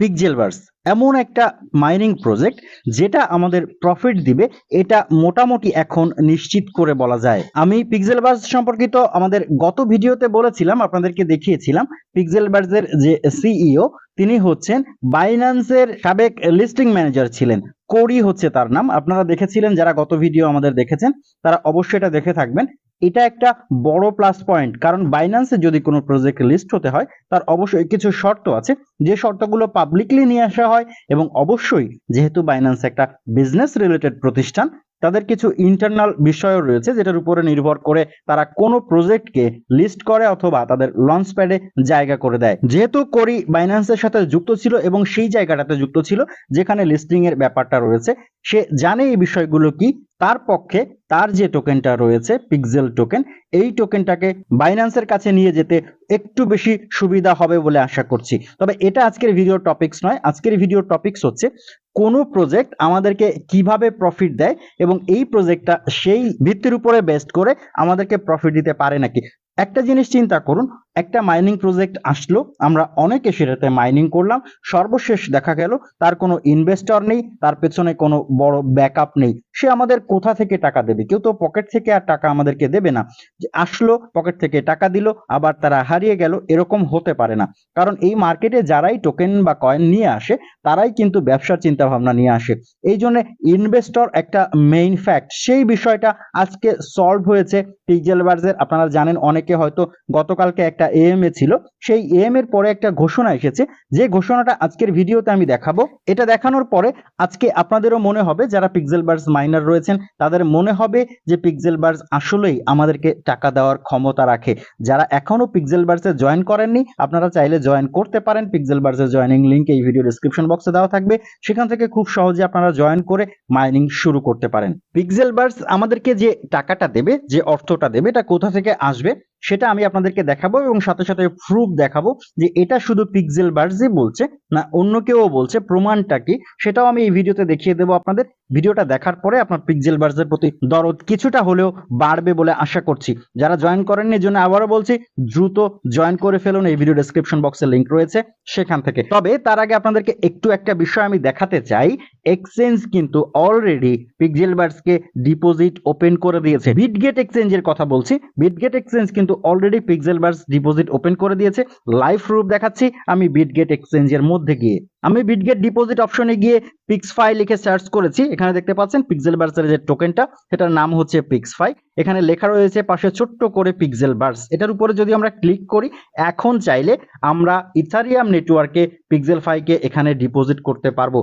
পিকজেলভার্স এমন একটা mining project যেটা আমাদের প্রফিট দিবে, এটা মোটামুটি এখন নিশ্চিত করে বলা যায়। আমি পিক্সেলবার্স সম্পর্কিত আমাদের গত ভিডিওতে বলেছিলাম, আপনাদেরকে দেখিয়েছিলাম পিক্সেলবার্সের যে সিইও তিনি হচ্ছেন বাইন্যান্সের সাবেক লিস্টিং ম্যানেজার ছিলেন। কোরি হচ্ছে তার নাম। আপনারা দেখেছিলেন, যারা গত ভিডিও আমাদের দেখেছেন, তারা অবশ্যই এটা দেখে থাকবেন। এটা একটা বড় প্লাস পয়েন্ট কারণ বাইন্যান্সে যদি কোনো প্রজেক্ট লিস্ট হতে হয়, তার অবশ্যই কিছু শর্ত আছে। যে শর্তগুলো পাবলিকলি নিয়ে আসা হয় এবং অবশ্যই যেহেতু বাইন্যান্স একটা বিজনেস রিলেটেড প্রতিষ্ঠান, তাদের কিছু ইন্টারনাল বিষয়ও রয়েছে যেটার উপরে নির্ভর করে তারা কোনো প্রজেক্টকে লিস্ট করে অথবা তাদের লঞ্চ প্যাডে জায়গা করে দেয়। যেহেতু করি বাইন্যান্সের সাথে যুক্ত ছিল এবং সেই জায়গাটাতে যুক্ত ছিল, যেখানে লিস্টিং এর ব্যাপারটা রয়েছে, সে জানে এই বিষয়গুলো কি তার পক্ষে তার যে টোকেনটা রয়েছে পিক্সেল টোকেন এই টোকেনটাকে বাইন্যান্সের কাছে নিয়ে যেতে একটু বেশি সুবিধা হবে বলে আশা করছি। তবে এটা আজকের ভিডিও টপিক্স নয়। আজকের ভিডিও টপিক্স হচ্ছে কোনো প্রজেক্ট আমাদেরকে কীভাবে প্রফিট দেয় এবং এই প্রজেক্টটা সেই ভিত্তির উপরে বেস্ট করে আমাদেরকে প্রফিট দিতে পারে নাকি। একটা জিনিস চিন্তা করুন, একটা মাইনিং প্রজেক্ট আসলো, আমরা অনেকে সেটাতে মাইনিং করলাম, সর্বশেষ দেখা গেল তার কোনো ইনভেস্টর নেই, তার পেছনে কোনো বড় ব্যাকআপ নেই। সে আমাদের কোথা থেকে টাকা দেবে? কেউ তো পকেট থেকে আর টাকা আমাদেরকে দেবে না। যে আসলো পকেট থেকে টাকা দিল, আবার তারা হারিয়ে গেল, এরকম হতে পারে না। কারণ এই মার্কেটে যারাই টোকেন বা কয়েন নিয়ে আসে, তারাই কিন্তু ব্যবসার চিন্তা ভাবনা নিয়ে আসে। এই জন্য ইনভেস্টর একটা মেইন ফ্যাক্ট সেই বিষয়টা আজকে সলভ হয়েছে পিকজেলবার্সের আপনারা জানেন, অনেকে হয়তো গতকালকে একটা এএমএ ছিল। সেই এএম এর পরে একটা ঘোষণা এসেছে। যে ঘোষণাটা আজকের ভিডিওতে আমি দেখাবো। এটা দেখানোর পরে আজকে আপনাদেরও মনে হবে, যারা পিক্সেলবার্স মাইনার রয়েছেন, তাদের মনে হবে যে পিক্সেলবার্স আসলেই আমাদেরকে টাকা দেওয়ার ক্ষমতা রাখে। যারা এখনও পিক্সেলবার্সে জয়েন করেননি, আপনারা চাইলে জয়েন করতে পারেন। পিক্সেলবার্সের জয়েনিং লিংক এই ভিডিও ডিসক্রিপশন বক্সে দেওয়া থাকবে। সেখান থেকে খুব সহজে আপনারা জয়েন করে মাইনিং শুরু করতে পারেন। পিক্সেলবার্স আমাদেরকে যে টাকাটা দেবে, যে অর্থটা দেবে, এটা কোথা থেকে আসবে? সেটা আমি আপনাদেরকে দেখাবো এবং সাথে সাথে প্রুফ দেখাবো যে এটা শুধু পিক্সেল বার্সই বলছে, না অন্য কেউ বলছে, প্রমাণটা কি সেটাও আমি এই ভিডিওতে দেখিয়ে দেবো আপনাদের। ভিডিওটা দেখার পরে আপনার পিক্সেল বার্সের প্রতি দরদ কিছুটা হলেও বাড়বে বলে আশা করছি। যারা জয়েন করেননি এর জন্য আবারও বলছি, দ্রুত জয়েন করে ফেলুন। এই ভিডিও ডেসক্রিপশন বক্সে লিঙ্ক রয়েছে সেখান থেকে। তবে তার আগে আপনাদেরকে একটু একটা বিষয় আমি দেখাতে চাই। এক্সচেঞ্জ কিন্তু অলরেডি পিক্সেল বার্সকে ডিপোজিট ওপেন করে দিয়েছে। বিটগেট এক্সচেঞ্জের কথা বলছি। বিটগেট এক্সচেঞ্জ কিন্তু already Pixelverse deposit open করে দিয়েছে। লাইভ প্রুফ দেখাচ্ছি, আমি বিটগেট এক্সচেঞ্জের মধ্যে গিয়ে। আমি বিটগেট ডিপোজিট অপশনে গিয়ে পিক্সফাই লিখে সার্চ করেছি, এখানে দেখতে পাচ্ছেন পিক্সেল বার্সের যে টোকেনটা সেটার নাম হচ্ছে পিক্সফাই এখানে লেখা রয়েছে পাশে ছোট্ট করে পিক্সেল বার্স এটার উপরে যদি আমরা ক্লিক করি, এখন চাইলে আমরা ইথারিয়াম নেটওয়ার্কে পিক্সেল ফাইকে এখানে ডিপোজিট করতে পারব।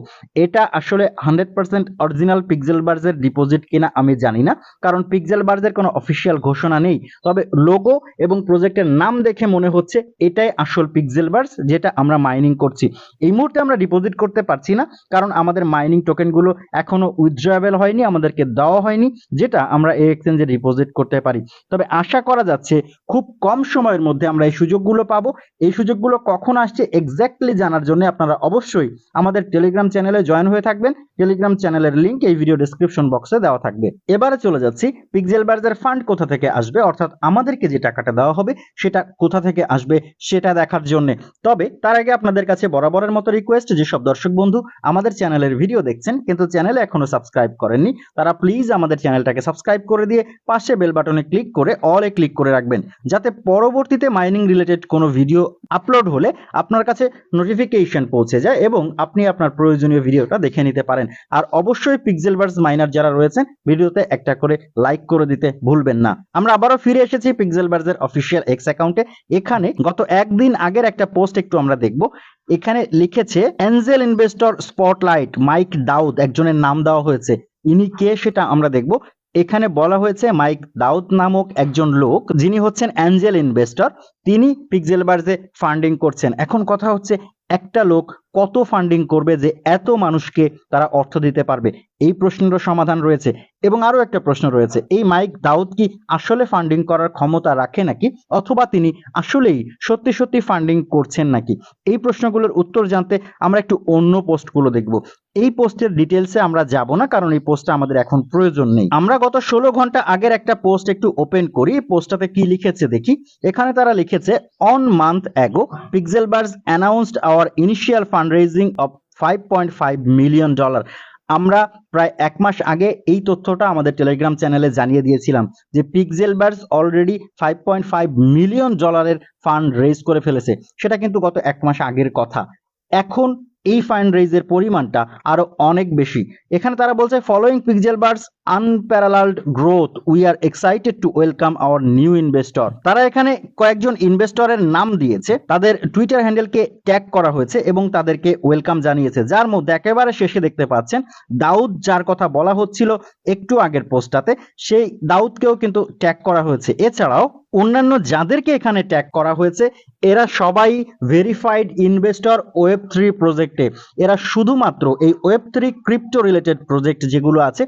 এটা আসলে হান্ড্রেড পার্সেন্ট অরিজিনাল পিক্সেল বার্সের ডিপোজিট কিনা আমি জানি না, কারণ পিক্সেল বার্সের কোনো অফিসিয়াল ঘোষণা নেই। তবে লোগো এবং প্রজেক্টের নাম দেখে মনে হচ্ছে এটাই আসল পিক্সেল বার্স যেটা আমরা মাইনিং করছি। এই মুহূর্তে আমরা ডিপোজিট করতে পারছি না, কারণ আমাদের মাইনিং টোকেনগুলো এখনও উইথড্রয়েবল হয়নি, আমাদেরকে দেওয়া হয়নি, যেটা আমরা এই এক্সচেঞ্জে ডিপোজিট করতে পারি। তবে আশা করা যাচ্ছে খুব কম সময়ের মধ্যে আমরা এই সুযোগগুলো পাবো। এই সুযোগগুলো কখন আসছে এক্স্যাক্টলি জানার জন্য আপনারা অবশ্যই আমাদের টেলিগ্রাম চ্যানেলে জয়েন হয়ে থাকবেন। টেলিগ্রাম চ্যানেলের লিঙ্ক এই ভিডিও ডিসক্রিপশন বক্সে দেওয়া থাকবে। এবারে চলে যাচ্ছি পিক্সেল বার্জার ফান্ড কোথা থেকে আসবে, অর্থাৎ আমাদেরকে যে টাকাটা দেওয়া হবে, সেটা কোথা থেকে আসবে, সেটা দেখার জন্য। তবে তার আগে আপনাদের কাছে বরাবরের মতো রিকোয়েস্ট যেসব দর্শক বন্ধু আমাদের চ্যানেলের ভিডিও দেখছেন, কিন্তু চ্যানেলে এখনও সাবস্ক্রাইব করেননি, তারা প্লিজ আমাদের চ্যানেলটাকে সাবস্ক্রাইব করে দিয়ে পাশে বেল বাটনে ক্লিক করে অলে ক্লিক করে রাখবেন, যাতে পরবর্তীতে মাইনিং রিলেটেড কোনো ভিডিও আপলোড হলে আপনার কাছে নোটিফিকেশন পৌঁছে যায় এবং আপনি আপনার প্রয়োজনীয় ভিডিওটা দেখে নিতে পারেন। আর অবশ্যই পিক্সেলভার্স মাইনার যারা রয়েছেন, ভিডিওতে একটা করে লাইক করে দিতে ভুলবেন না। আমরা আবারও ফিরে এসেছি পিক্সেলভার্সের অফিসিয়াল এক্স অ্যাকাউন্টে এখানে গত একদিন আগের একটা পোস্ট একটু আমরা দেখব। এখানে লিখেছে angel investor spotlight Mike Dawood একজনের নাম দেওয়া হয়েছে। ইনি কে সেটা আমরা দেখব। এখানে বলা হয়েছে মাইক দাউদ নামক একজন লোক, যিনি হচ্ছেন অ্যাঞ্জেল ইনভেস্টর তিনি পিকজেলবার্সে ফান্ডিং করছেন। এখন কথা হচ্ছে একটা লোক কত ফান্ডিং করবে যে এত মানুষকে তারা অর্থ দিতে পারবে? এই প্রশ্নেরও সমাধান রয়েছে। এবং আরও একটা প্রশ্ন রয়েছে, এই মাইক দাউদ কি আসলে ফান্ডিং করার ক্ষমতা রাখে নাকি? অথবা তিনি আসলেই সত্যি সত্যি ফান্ডিং করছেন নাকি? এই প্রশ্নগুলোর উত্তর জানতে আমরা একটু অন্য পোস্টগুলো দেখব। এই পোস্টের ডিটেলসে আমরা যাব না, কারণ এই পোস্টটা আমাদের এখন প্রয়োজন নেই। আমরা গত ষোলো ঘণ্টা আগের একটা পোস্ট একটু ওপেন করি। পোস্টটাতে কি লিখেছে দেখি। এখানে তারা লিখেছে one month ago Pixelverse announced our our initial fund raising of five million dollar আমরা প্রায় এক মাস আগে এই তথ্যটা আমাদের টেলিগ্রাম চ্যানেলে জানিয়ে দিয়েছিলাম যে পিকজেলবার্স অলরেডি ফাইভ মিলিয়ন ডলারের ফান্ড রেজ করে ফেলেছে। সেটা কিন্তু গত এক মাস আগের কথা। এখন এই ফান্ড রেজের পরিমাণটা আরও অনেক বেশি। এখানে তারা বলছে following Pixelverse unparalleled growth we are excited to welcome our new investor তারা এখানে কয়েকজন ইনভেস্টরের নাম দিয়েছে, তাদের টুইটার হ্যান্ডেলকে ট্যাগ করা হয়েছে এবং তাদেরকে ওয়েলকাম জানিয়েছে, যার মধ্যে একেবারে শেষে দেখতে পাচ্ছেন দাউদ, যার কথা বলা হচ্ছিল একটু আগের পোস্টটাতে, সেই দাউদকেও কিন্তু ট্যাগ করা হয়েছে। এছাড়াও অন্যান্য যাদেরকে এখানে ট্যাগ করা হয়েছে, এরা সবাই ভেরিফাইড ইনভেস্টর ওয়েব থ্রি প্রজেক্টে এরা শুধুমাত্র এই web three crypto related project যেগুলো আছে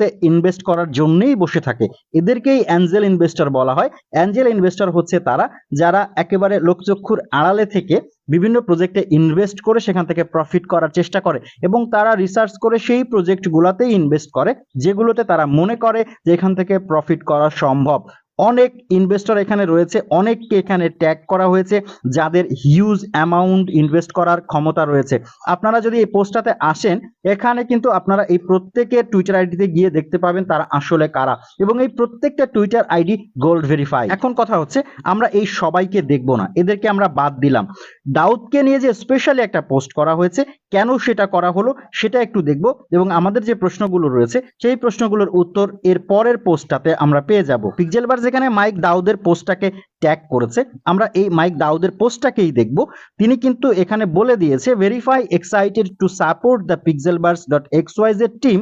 সেগুলোতে ইনভেস্ট করার জন্যই বসে থাকে। এদেরকেই অ্যাঞ্জেল ইনভেস্টর বলা হয়। অ্যাঞ্জেল ইনভেস্টর হচ্ছে তারা যারা একেবারে লোকচক্ষুর আড়ালে থেকে বিভিন্ন প্রজেক্টে ইনভেস্ট করে সেখান থেকে প্রফিট করার চেষ্টা করে এবং তারা রিসার্চ করে সেই প্রজেক্টগুলোতেই ইনভেস্ট করে, যেগুলোতে তারা মনে করে যে এখান থেকে প্রফিট করা সম্ভব। অনেক ইনভেস্টর এখানে রয়েছে, অনেককে এখানে ট্যাগ করা হয়েছে, যাদের হিউজ অ্যামাউন্ট ইনভেস্ট করার ক্ষমতা রয়েছে। আপনারা যদি এই পোস্টটাতে আসেন, এখানে কিন্তু আপনারা এই প্রত্যেকের টুইটার আইডিতে গিয়ে দেখতে পাবেন তারা আসলে কারা। এবং এই প্রত্যেকটা টুইটার আইডি গোল্ড ভেরিফাই এখন কথা হচ্ছে, আমরা এই সবাইকে দেখব না, এদেরকে আমরা বাদ দিলাম। দাউদকে নিয়ে যে স্পেশালি একটা পোস্ট করা হয়েছে, কেন সেটা করা হলো, সেটা একটু দেখব। এবং আমাদের যে প্রশ্নগুলো রয়েছে, সেই প্রশ্নগুলোর উত্তর এর পরের পোস্টটাতে আমরা পেয়ে যাব। পিকজেলবার যেখানে মাইক দাউদের পোস্টটাকে ট্যাগ করেছে, আমরা এই মাইক দাউদের পোস্টটাকেই দেখব। তিনি কিন্তু এখানে বলে দিয়েছে verify excited to support the Pixelverse dot X Y Z team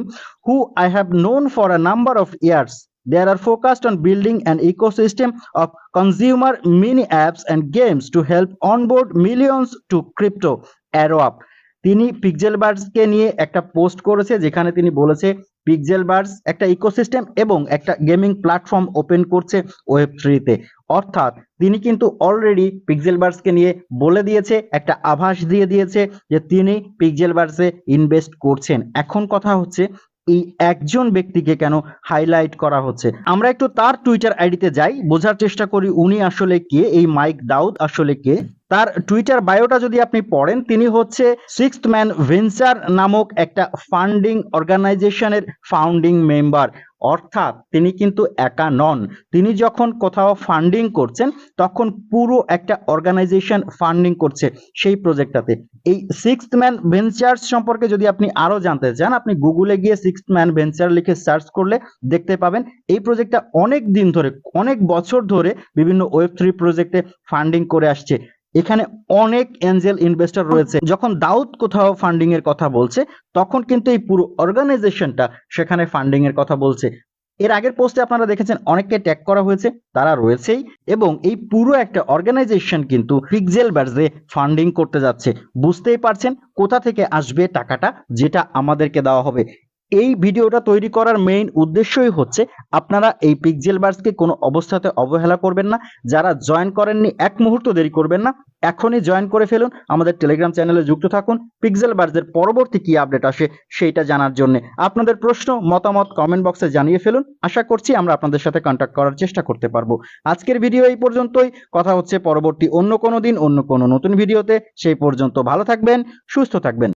who I have known for a number of years They are focused on building an ecosystem of consumer mini apps and games to help onboard millions to crypto. Arrow up. তিনি pixel বার্ডসকে নিয়ে একটা post করেছে, যেখানে তিনি বলেছে pixel birds একটা ecosystem এবং একটা গেমিং প্ল্যাটফর্ম ওপেন করছে ওয়েব থ্রিতে অর্থাৎ তিনি কিন্তু অলরেডি পিক্সেল বার্ডসকে নিয়ে বলে দিয়েছে, একটা আভাস দিয়ে দিয়েছে যে তিনি পিক্সেল বার্ডসে ইনভেস্ট করছেন। এখন কথা হচ্ছে, এই একজন ব্যক্তিকে কেন হাইলাইট করা হচ্ছে? আমরা একটু তার টুইটার আইডিতে যাই, বোঝার চেষ্টা করি উনি আসলে কে, এই মাইক দাউদ আসলে কে। তার টুইটার বায়োটা যদি আপনি পড়েন, তিনি হচ্ছে সিক্সথ ম্যান ভেঞ্চার নামক একটা ফান্ডিং অর্গানাইজেশনের ফাউন্ডিং মেম্বার অর্থাৎ তিনি কিন্তু একা নন। তিনি যখন কোথাও ফান্ডিং করছেন, তখন পুরো একটা অর্গানাইজেশন ফান্ডিং করছে সেই প্রজেক্টটাতে এই সিক্সথ ম্যান ভেঞ্চার্স সম্পর্কে যদি আপনি আরও জানতে চান, আপনি গুগলে গিয়ে সিক্সথ ম্যান ভেঞ্চার লিখে সার্চ করলে দেখতে পাবেন, এই প্রজেক্টটা অনেক দিন ধরে, অনেক বছর ধরে বিভিন্ন ওয়েব থ্রি প্রজেক্টে ফান্ডিং করে আসছে। এখানে অনেক এঞ্জেল ইনভেস্টর রয়েছে। যখন দাউদ কোথাও ফান্ডিং এর কথা বলছে, তখন কিন্তু এই পুরো অর্গানাইজেশনটা সেখানে ফান্ডিং এর কথা বলছে। এর আগের পোস্টে আপনারা দেখেছেন, অনেককে ট্যাগ করা হয়েছে, তারা রয়েছেই। এবং এই পুরো একটা অর্গানাইজেশন কিন্তু পিক্সেল বার্জে ফান্ডিং করতে যাচ্ছে। বুঝতেই পারছেন কোথা থেকে আসবে টাকাটা, যেটা আমাদেরকে দেওয়া হবে। এই ভিডিওটা তৈরি করার মেইন উদ্দেশ্যই হচ্ছে আপনারা এই পিকজেল বার্সকে কোনো অবস্থাতে অবহেলা করবেন না। যারা জয়েন করেননি, এক মুহূর্ত দেরি করবেন না। এখনই জয়েন করে ফেলুন। আমাদের টেলিগ্রাম চ্যানেলে যুক্ত থাকুন। পিক্সেল বার্সের পরবর্তী কি আপডেট আসে সেইটা জানার জন্য আপনাদের প্রশ্ন, মতামত কমেন্ট বক্সে জানিয়ে ফেলুন। আশা করছি আমরা আপনাদের সাথে কন্ট্যাক্ট করার চেষ্টা করতে পারব। আজকের ভিডিও এই পর্যন্তই। কথা হচ্ছে পরবর্তী অন্য কোনো দিন, অন্য কোনো নতুন ভিডিওতে সেই পর্যন্ত ভালো থাকবেন, সুস্থ থাকবেন।